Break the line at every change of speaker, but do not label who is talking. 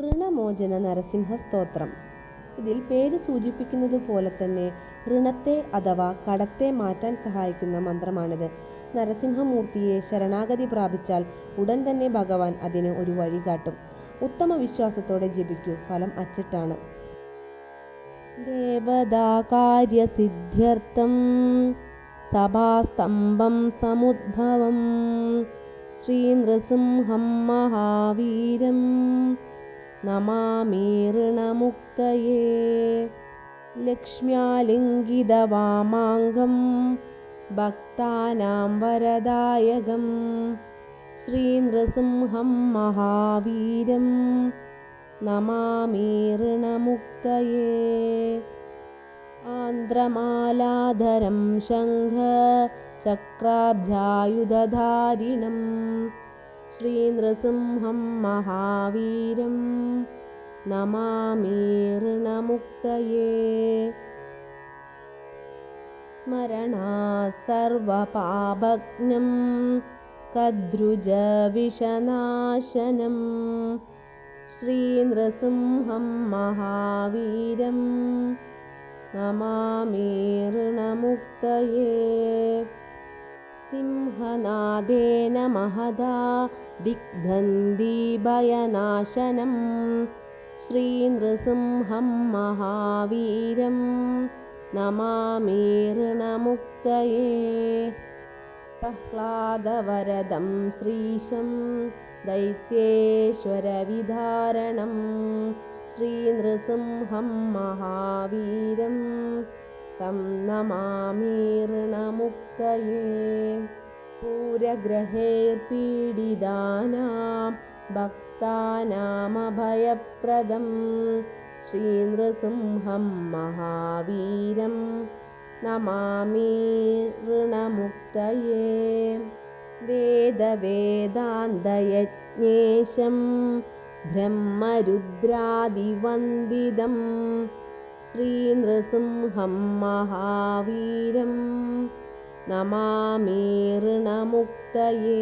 ഋണമോചന നരസിംഹ സ്തോത്രം ഇതിൽ പേര് സൂചിപ്പിക്കുന്നത് പോലെ തന്നെ ഋണത്തെ അഥവാ കടത്തെ മാറ്റാൻ സഹായിക്കുന്ന മന്ത്രമാണിത്. നരസിംഹമൂർത്തിയെ ശരണാഗതി പ്രാപിച്ചാൽ ഉടൻ തന്നെ ഭഗവാൻ അതിന് ഒരു വഴി കാട്ടും. ഉത്തമ വിശ്വാസത്തോടെ ജപിക്കൂ ഫലം അച്ചിട്ടാണ്. ദേവതാകാര്യസിദ്ധ്യർത്ഥം സഭാസ്തംഭം സമുദ്ഭവം ശ്രീനൃസിംഹം മഹാവീരം नमामि ऋणमुक्तये। लक्ष्म्यालिङ्गित भक्तानां वरदायकं श्रीनृसिंहं महावीरं नमामि ऋणमुक्तये। आन्ध्रमालाधरं शङ्घ चक्राब्जायुधारिणम् श्रीनृसिंहं महावीरं नमामि ऋणमुक्तये। स्मरणा सर्वपाभग्नं कद्रुजविषनाशनं श्रीनृसिंहं महावीरं नमामि ऋणमुक्तये। सिंहनादेन महदा दिग्दन्दिभयनाशनं श्रीनृसिंहं महावीरं नमामि ऋणमुक्तये। प्रह्लादवरदं श्रीशं दैत्येश्वरविधारणं श्रीनृसिंहं महावीरं तं नमामि ऋणमुक्तये। ूरग्रहेर्पीडितानां भक्तानामभयप्रदं श्रीनृसिंहं महावीरं नमामि ऋणमुक्तये। वेदवेदान्तयज्ञेशं ब्रह्मरुद्रादिवन्दिदं श्रीनृसिंहं महावीरम्। नमामि ऋणमुक्तये।